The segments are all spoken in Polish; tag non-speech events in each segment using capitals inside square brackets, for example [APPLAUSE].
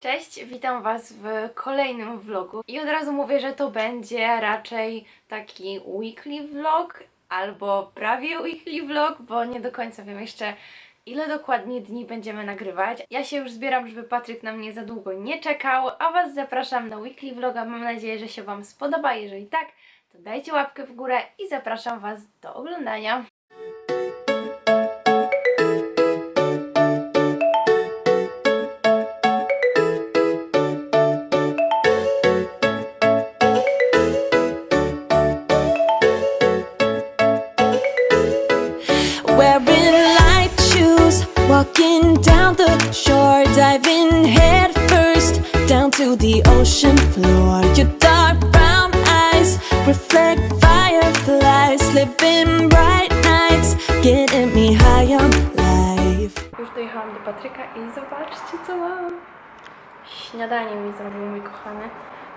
Cześć, witam Was w kolejnym vlogu i od razu mówię, że to będzie raczej taki weekly vlog albo prawie weekly vlog, bo nie do końca wiem jeszcze ile dokładnie dni będziemy nagrywać. Ja się już zbieram, żeby Patryk na mnie za długo nie czekał, a Was zapraszam na weekly vloga. Mam nadzieję, że się Wam spodoba. Jeżeli tak, to dajcie łapkę w górę i zapraszam Was do oglądania. Zobaczcie co mam. Śniadanie mi zrobił mój kochany.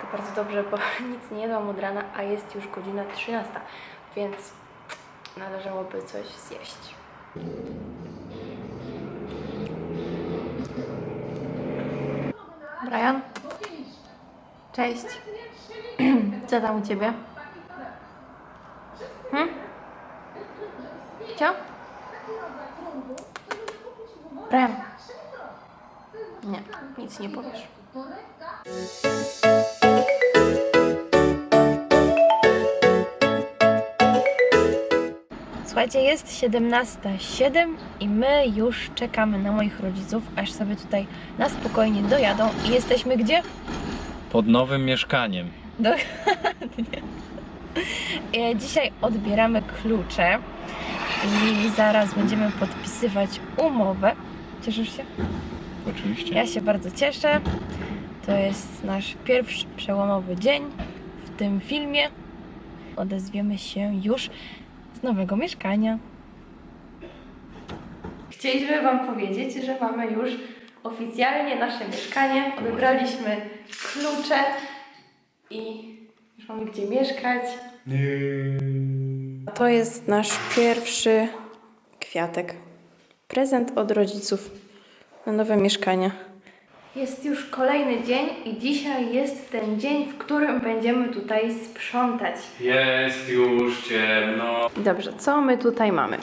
To bardzo dobrze, bo [LAUGHS] nic nie jadłam od rana, a jest już godzina 13, więc należałoby coś zjeść. Brian? Cześć. [CLEARS THROAT] Co tam u Ciebie? Hmm? Co? Brian. Nie, nic nie powiesz. Słuchajcie, jest 17.07 i my już czekamy na moich rodziców, aż sobie tutaj na spokojnie dojadą i jesteśmy gdzie? Pod nowym mieszkaniem. Dokładnie. [LAUGHS] E, Dzisiaj odbieramy klucze i zaraz będziemy podpisywać umowę. Cieszysz się? Oczywiście. Ja się bardzo cieszę. To jest nasz pierwszy przełomowy dzień w tym filmie. Odezwiemy się już z nowego mieszkania. Chcieliśmy Wam powiedzieć, że mamy już oficjalnie nasze mieszkanie. Wybraliśmy klucze i już mamy gdzie mieszkać. To jest nasz pierwszy kwiatek. Prezent od rodziców na nowe mieszkania. Jest już kolejny dzień i dzisiaj jest ten dzień, w którym będziemy tutaj sprzątać. Jest już ciemno. Dobrze, co my tutaj mamy?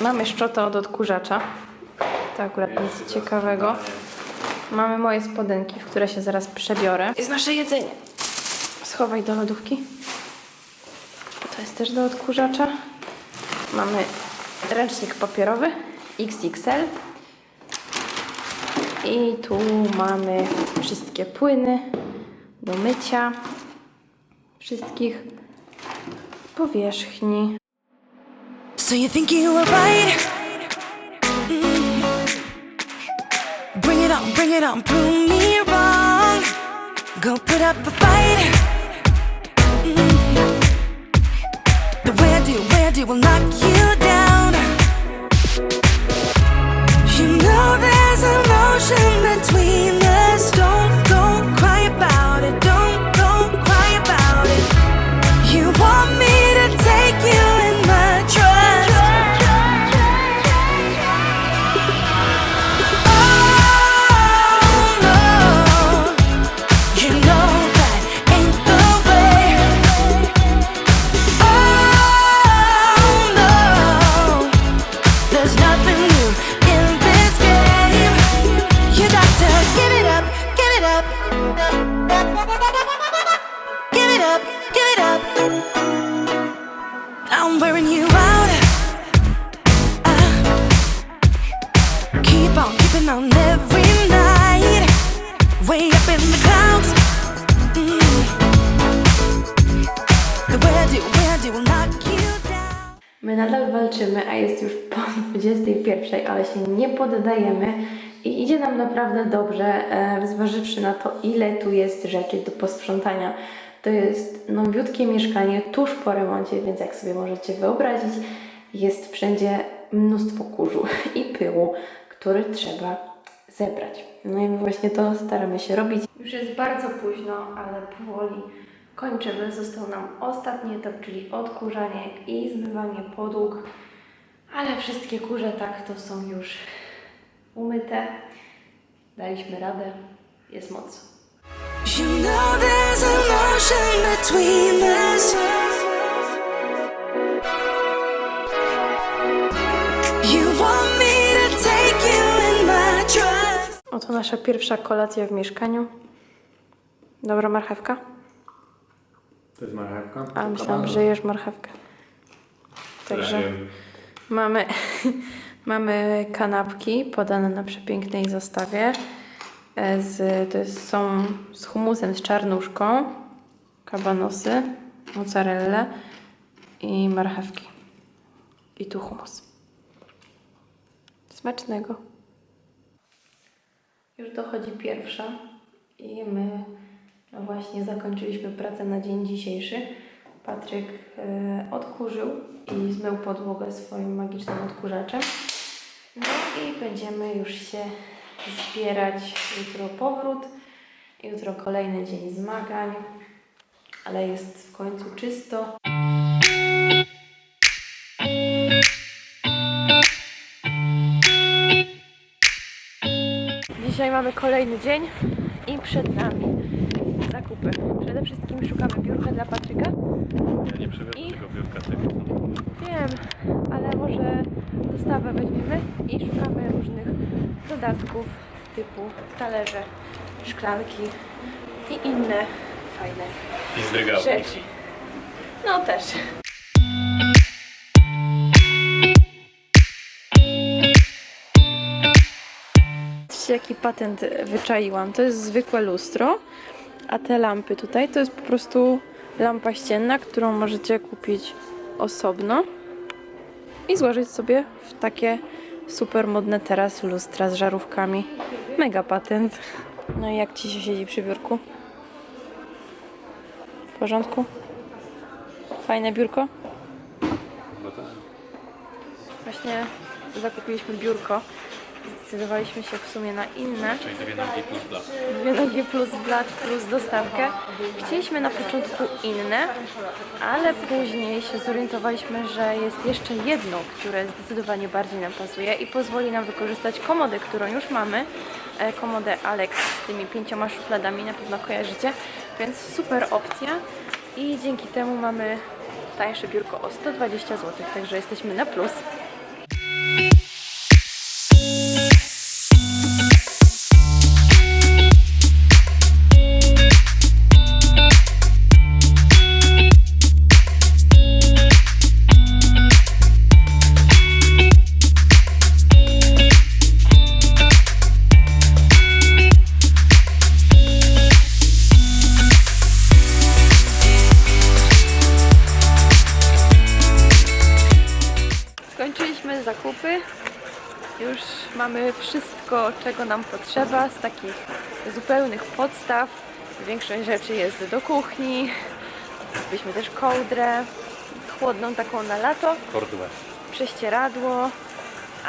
Mamy szczotę od odkurzacza. To akurat nic ciekawego. Mamy moje spodenki, w które się zaraz przebiorę. Jest nasze jedzenie. Schowaj do lodówki. To jest też do odkurzacza. Mamy ręcznik papierowy XXL. I tu mamy wszystkie płyny do mycia wszystkich powierzchni. So you think you were right? Mm. Bring it on, bring it on, prove me wrong. Go put up a fight. The way I do, way I do will knock you down. A jest już po [LAUGHS] 21, ale się nie poddajemy i idzie nam naprawdę dobrze, e, zważywszy na to, ile tu jest rzeczy do posprzątania. To jest nowiutkie mieszkanie tuż po remoncie, więc jak sobie możecie wyobrazić, jest wszędzie mnóstwo kurzu [LAUGHS] i pyłu, który trzeba zebrać. No i właśnie to staramy się robić. Już jest bardzo późno, ale powoli kończymy. Został nam ostatni etap, czyli odkurzanie i zmywanie podłóg. Ale wszystkie kurze tak to są już umyte. Daliśmy radę. jest moc. You know there's an ocean between us. You want me to take you in my trust. Oto nasza pierwsza kolacja w mieszkaniu. Dobra marchewka? To jest marchewka? A myślałam, że jesz marchewkę. Także mamy, [LAUGHS] mamy kanapki podane na przepięknej zastawie. E, Z, to jest, są z humusem, z czarnuszką, kabanosy, mozzarella i marchewki. I tu humus. Smacznego. Już dochodzi pierwsza i my właśnie zakończyliśmy pracę na dzień dzisiejszy. Patryk e, odkurzył i zmył podłogę swoim magicznym odkurzaczem. No i będziemy już się zbierać. Jutro powrót, jutro kolejny dzień zmagań, ale jest w końcu czysto. Dzisiaj mamy kolejny dzień i przed nami zakupy. Przede wszystkim szukamy biurka dla Patryka. Ja nie przywiozę I- tego biurka tego. Wiem, ale może dostawę weźmiemy i szukamy różnych dodatków typu talerze, szklanki i inne fajne I zdrygałki. rzeczy. No też. Jaki patent wyczaiłam. To jest zwykłe lustro, a te lampy tutaj to jest po prostu lampa ścienna, którą możecie kupić osobno i złożyć sobie w takie super modne teraz lustra z żarówkami. Mega patent. No i jak Ci się siedzi przy biurku? W porządku? Fajne biurko? No tak. Właśnie zakupiliśmy biurko. Zdecydowaliśmy się w sumie na inne. Czyli dwie nogi plus blat. Dwie nogi plus blat plus dostawkę. Chcieliśmy na początku inne, ale później się zorientowaliśmy, że jest jeszcze jedno, które zdecydowanie bardziej nam pasuje i pozwoli nam wykorzystać komodę, którą już mamy. E, Komodę Alex z tymi pięcioma szufladami, na pewno kojarzycie, więc super opcja i dzięki temu mamy tańsze biurko o 120 zł, także jesteśmy na plus. Czego nam potrzeba z takich zupełnych podstaw. Większość rzeczy jest do kuchni. Kupiliśmy też kołdrę, chłodną taką na lato, Kordłę. prześcieradło.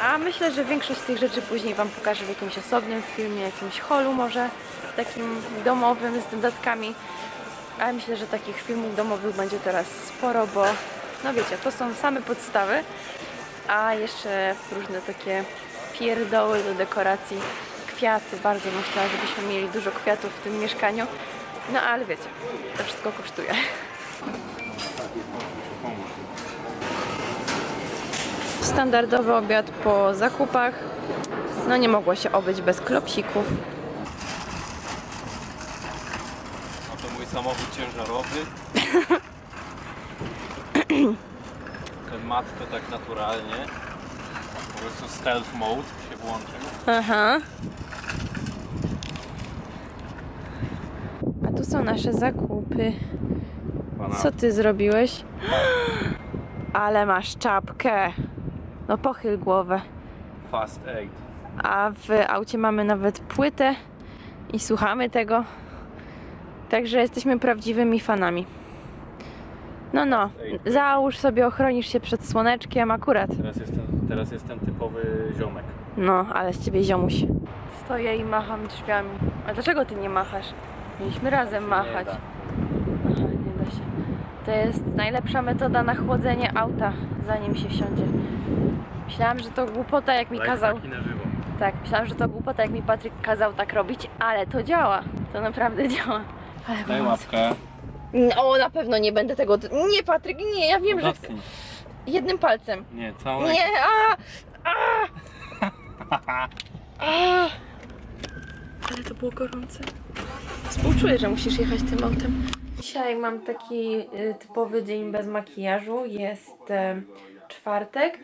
A myślę, że większość z tych rzeczy później Wam pokażę w jakimś osobnym filmie, jakimś holu może, takim domowym z dodatkami. Ale myślę, że takich filmów domowych będzie teraz sporo, bo no wiecie, to są same podstawy, a jeszcze różne takie pierdoły do dekoracji, kwiaty. Bardzo bym chciała, żebyśmy mieli dużo kwiatów w tym mieszkaniu. No ale wiecie, to wszystko kosztuje. Standardowy obiad po zakupach. No nie mogło się obyć bez klopsików. Oto mój samochód ciężarowy. [LAUGHS] Ten mat to tak naturalnie. Po prostu stealth mode się włączył. Aha. A tu są nasze zakupy. Pana Co ty zrobiłeś? [GASPS] Ale masz czapkę. No pochyl głowę. Fast 8. A w aucie mamy nawet płytę i słuchamy tego. Także jesteśmy prawdziwymi fanami. No, no, załóż sobie, ochronisz się przed słoneczkiem akurat. Teraz jestem, teraz jestem typowy ziomek. No, ale z ciebie ziomuś. Stoję i macham drzwiami. A dlaczego ty nie machasz? Mieliśmy razem machać. da. Aha, nie da się. To jest najlepsza metoda na chłodzenie auta, zanim się wsiądzie. Myślałam, że to głupota, jak mi kazał. Lifehacki na żywo. tak, myślałam, że to głupota, jak mi Patryk kazał tak robić, ale to działa. To naprawdę [LAUGHS] działa. Ale Daj łapkę. O, na pewno nie będę tego. Nie, Patryk, nie, ja wiem, że chcę. Jednym palcem. Nie, całą Nie, a! a! [LAUGHS] a! Ale to było gorące. Współczuję, że musisz jechać tym autem. Dzisiaj mam taki y, typowy dzień bez makijażu. Jest y, czwartek.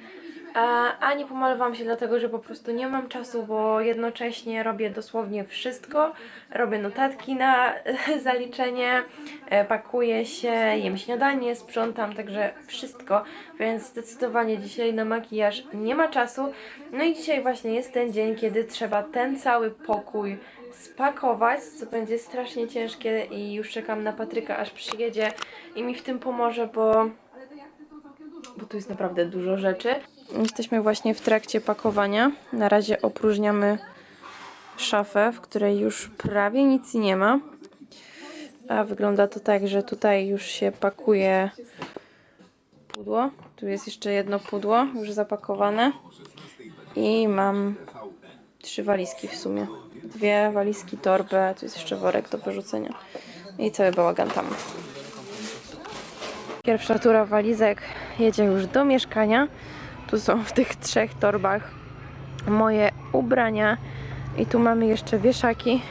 A, nie pomalowałam się dlatego, że po prostu nie mam czasu, bo jednocześnie robię dosłownie wszystko. Robię notatki na [LAUGHS] zaliczenie, e, pakuję się, jem śniadanie, sprzątam, także wszystko. Więc zdecydowanie dzisiaj na makijaż nie ma czasu. No i dzisiaj właśnie jest ten dzień, kiedy trzeba ten cały pokój spakować, co będzie strasznie ciężkie i już czekam na Patryka, aż przyjedzie i mi w tym pomoże, bo bo tu jest naprawdę dużo rzeczy. Jesteśmy właśnie w trakcie pakowania. Na razie opróżniamy szafę, w której już prawie nic nie ma. A wygląda to tak, że tutaj już się pakuje pudło. Tu jest jeszcze jedno pudło już zapakowane. I mam trzy walizki w sumie. Dwie walizki, torbę, tu jest jeszcze worek do wyrzucenia. I cały bałagan tam. Pierwsza tura walizek jedzie już do mieszkania. Tu są w tych trzech torbach moje ubrania. I tu mamy jeszcze wieszaki.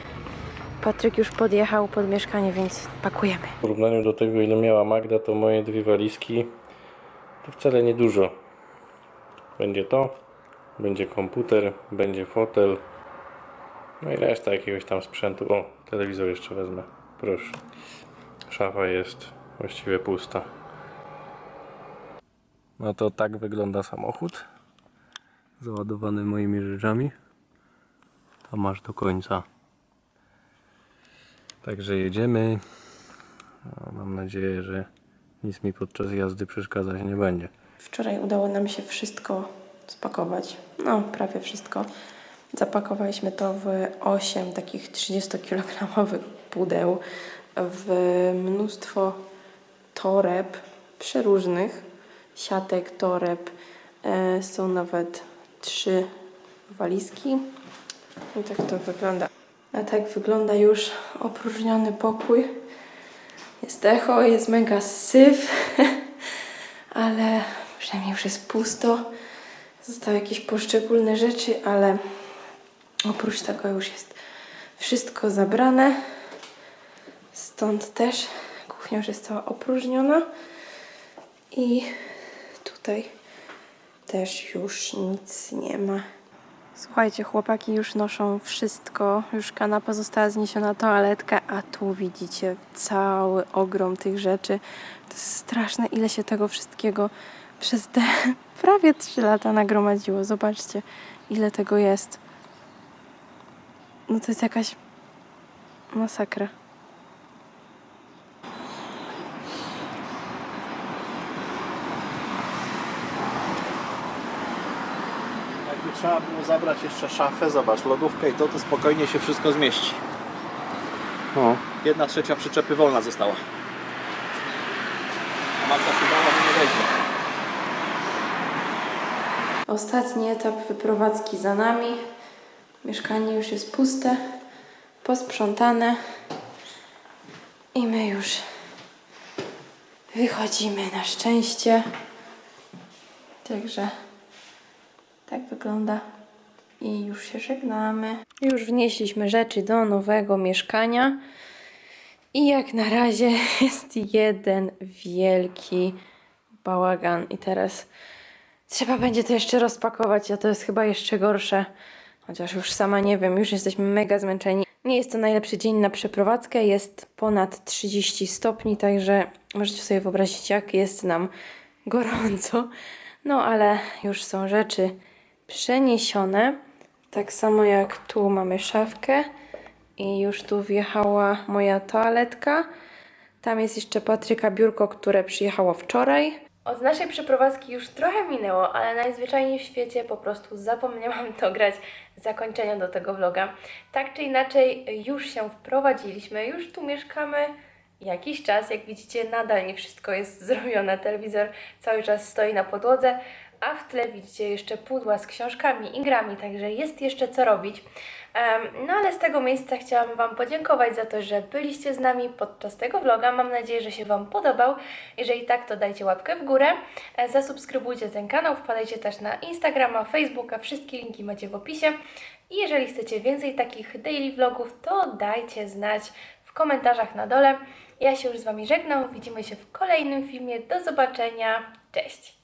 Patryk już podjechał pod mieszkanie, więc pakujemy. W porównaniu do tego, ile miała Magda, to moje dwie walizki to wcale nie dużo. Będzie to, będzie komputer, będzie fotel, no i reszta jakiegoś tam sprzętu. O, telewizor jeszcze wezmę, proszę. Szafa jest właściwie pusta. No to tak wygląda samochód. Załadowany moimi rzeczami. Tam masz do końca. Także jedziemy. No, mam nadzieję, że nic mi podczas jazdy przeszkadzać nie będzie. Wczoraj udało nam się wszystko spakować. No, prawie wszystko. Zapakowaliśmy to w 8 takich 30-kilogramowych pudeł, w mnóstwo toreb przeróżnych, siatek, toreb. E, są nawet trzy walizki. I tak to wygląda. A tak wygląda już opróżniony pokój. Jest echo, jest mega syf, [LAUGHS] ale przynajmniej już jest pusto. Zostały jakieś poszczególne rzeczy, ale oprócz tego już jest wszystko zabrane. Stąd też kuchnia już jest cała opróżniona. I tutaj też już nic nie ma. Słuchajcie, chłopaki już noszą wszystko. Już kanapa została zniesiona, toaletka, a tu widzicie cały ogrom tych rzeczy. To jest straszne, ile się tego wszystkiego przez te [LAUGHS] prawie 3 lata nagromadziło. Zobaczcie, ile tego jest. No to jest jakaś masakra. Trzeba było zabrać jeszcze szafę, zobacz, lodówkę i to, to spokojnie się wszystko zmieści. No, Jedna trzecia przyczepy wolna została. A Magda chyba nie wejdzie. Ostatni etap wyprowadzki za nami. Mieszkanie już jest puste, posprzątane i my już wychodzimy na szczęście. Także tak wygląda i już się żegnamy. Już wnieśliśmy rzeczy do nowego mieszkania i jak na razie [LAUGHS] jest jeden wielki bałagan i teraz Trzeba będzie to jeszcze rozpakować, a to jest chyba jeszcze gorsze. Chociaż już sama nie wiem, już jesteśmy mega zmęczeni. Nie jest to najlepszy dzień na przeprowadzkę, jest ponad 30 stopni, także możecie sobie wyobrazić, jak jest nam gorąco. No ale już są rzeczy przeniesione. Tak samo jak tu mamy szafkę i już tu wjechała moja toaletka. Tam jest jeszcze Patryka biurko, które przyjechało wczoraj. Od naszej przeprowadzki już trochę minęło, ale najzwyczajniej w świecie po prostu zapomniałam [LAUGHS] dograć zakończenia do tego vloga. Tak czy inaczej, już się wprowadziliśmy, już tu mieszkamy jakiś czas. Jak widzicie, nadal nie wszystko jest [LAUGHS] zrobione. Telewizor cały czas stoi na podłodze, a w tle widzicie jeszcze pudła z książkami i grami, także jest jeszcze co robić. No ale z tego miejsca chciałam Wam podziękować za to, że byliście z nami podczas tego vloga. Mam nadzieję, że się Wam podobał. Jeżeli tak, to dajcie łapkę w górę. E, Zasubskrybujcie ten kanał, wpadajcie też na Instagrama, Facebooka, wszystkie linki macie w opisie. I jeżeli chcecie więcej takich daily vlogów, to dajcie znać w komentarzach na dole. Ja się już z Wami żegnam, widzimy się w kolejnym filmie. Do zobaczenia, cześć!